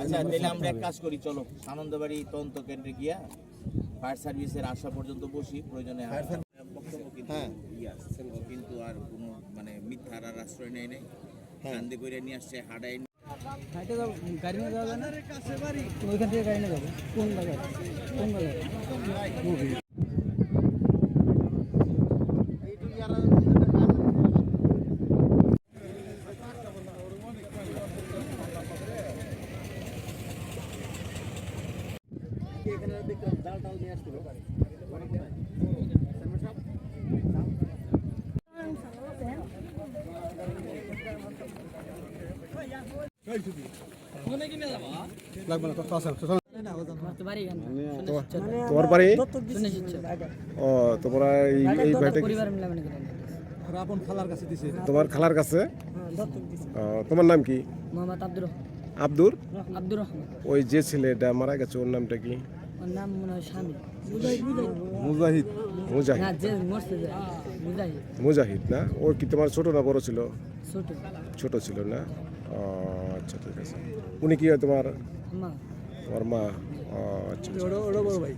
আচ্ছা তাহলে আমরা এক কাজ করি চলো। আনন্দবাড়ি তদন্ত কেন্দ্রে গিয়া ফায়ার সার্ভিসের আসা পর্যন্ত বসি প্রয়োজনে বক্তব্য কিন্তু ইয়ে কিন্তু আর কোনো মানে মিথ্যার আর আশ্রয় নেয় নাই। কান্দে করে নিয়ে আসছে হাডাই হাইটে যাব গাড়ি নিয়ে যাওয়া যায় না? ওইখান থেকে গাড়ি নিয়ে যাব। কোন জায়গায় কোন জায়গায় তোমার বাড়ি? শুনে শিখছো ও তোমরা এই এই বাড়িতে পরিবার মিলে মানে তোমার খালার কাছে? ও, তোমার নাম কি? মোহাম্মদ আব্দুর আব্দুর? আব্দুর রহমান। ওই যে ছেলেটা মারা গেছে ওর নামটা কি? ওর নাম মনে হয় স্বামী। মুজাহিদ। মুজাহিদ। না যে মরছে যে মুজাহিদ। না? ওর কি তোমার ছোট না বড় ছিল? ছোট। ছোট ছিল না? ও, আচ্ছা ঠিক আছে। উনি কি হয় তোমার? মা। আচ্ছা আচ্ছা। ওটা বড় ভাই।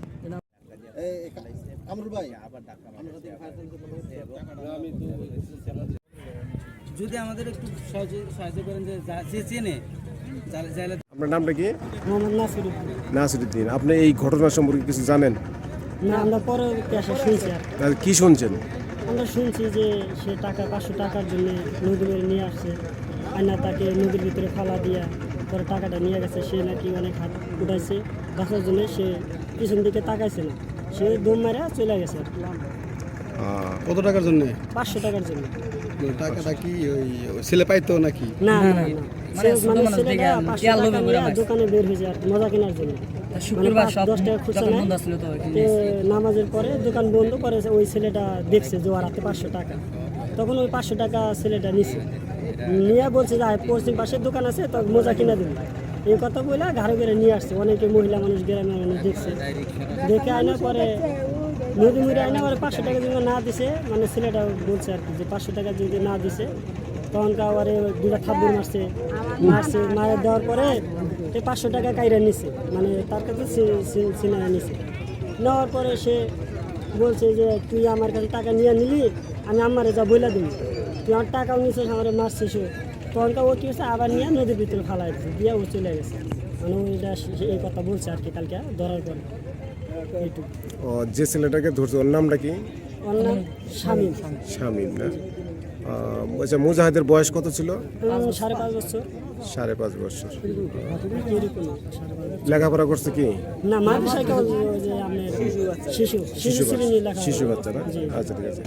যদি আমাদের একটু সাহায্য সাহায্য করেন যে চেনে আপনার নামটা কি? মোহাম্মদ নাসির নাসিরুদ্দিন আপনি এই ঘটনা সম্পর্কে কিছু জানেন? না আমরা পরে শুনছি আর কি। শুনছেন? আমরা শুনছি যে সে টাকা পাঁচশো টাকার জন্য নদী মেরে নিয়ে আসছে। আয়না তাকে নদীর ভিতরে ফালা দিয়া পরে টাকাটা নিয়ে গেছে। সে নাকি অনেক হাত উঠাইছে। বাঁচার জন্য সে পিছন দিকে তাকাইছে না। সে দম মারা চলে গেছে আর কত টাকার জন্য? পাঁচশো টাকার জন্য। টাকাটা কি ওই ছেলে পাইতো নাকি? না না মানে ছেলেটা পাঁচশো টাকা নিয়ে দোকানে বের হয়েছে আর কি, মজা কেনার জন্য। নেয়। নামাজের পরে দোকান বন্ধ করে ওই ছেলেটা দেখছে যে ওর হাতে পাঁচশো টাকা। তখন ওই পাঁচশো টাকা ছেলেটা নিছে। নিয়ে বলছে যে পশ্চিম পাশের দোকান আছে তো মোজা কিনে দেবে। এই কথা বলে ঘাড়ে করে নিয়ে আসছে। অনেকে মহিলা মানুষ গ্রামের মানুষ দেখছে। দেখে আনার পরে নদী মুড়ে আনার পরে পাঁচশো টাকা যদি না দিছে মানে ছেলেটা বলছে আর কি যে পাঁচশো টাকা যদি না দিছে, তখন আবার দুটা থাপ্পড় মারছে। মারছে, মারে দেওয়ার পরে এই পাঁচশো টাকা কাইরা নিছে মানে তার কাছে সিনেমা নিছে। নেওয়ার পরে সে বলছে যে, তুই আমার কাছে টাকা নিয়ে নিলি, আমি আমারে যা বইলা দিবি। তুই আমার টাকাও নিছিস, আমার মারছিস তখন ও কি হচ্ছে আবার নিয়ে নদীর ভিতরে ফালাই দিয়ে ও চলে গেছে। মানে ওইটা সে- এই কথা বলছে আর কি কালকে ধরার পরে। ও যে ছেলেটাকে ধরছে ওর নামটা কি? ওর নাম শামীম। না? আচ্ছা মুজাহিদের বয়স কত ছিল? সাড়ে পাঁচ বছর। সাড়ে পাঁচ। লেখাপড়া করছে কি? না শিশু বাচ্চা। না? আচ্ছা ঠিক আছে।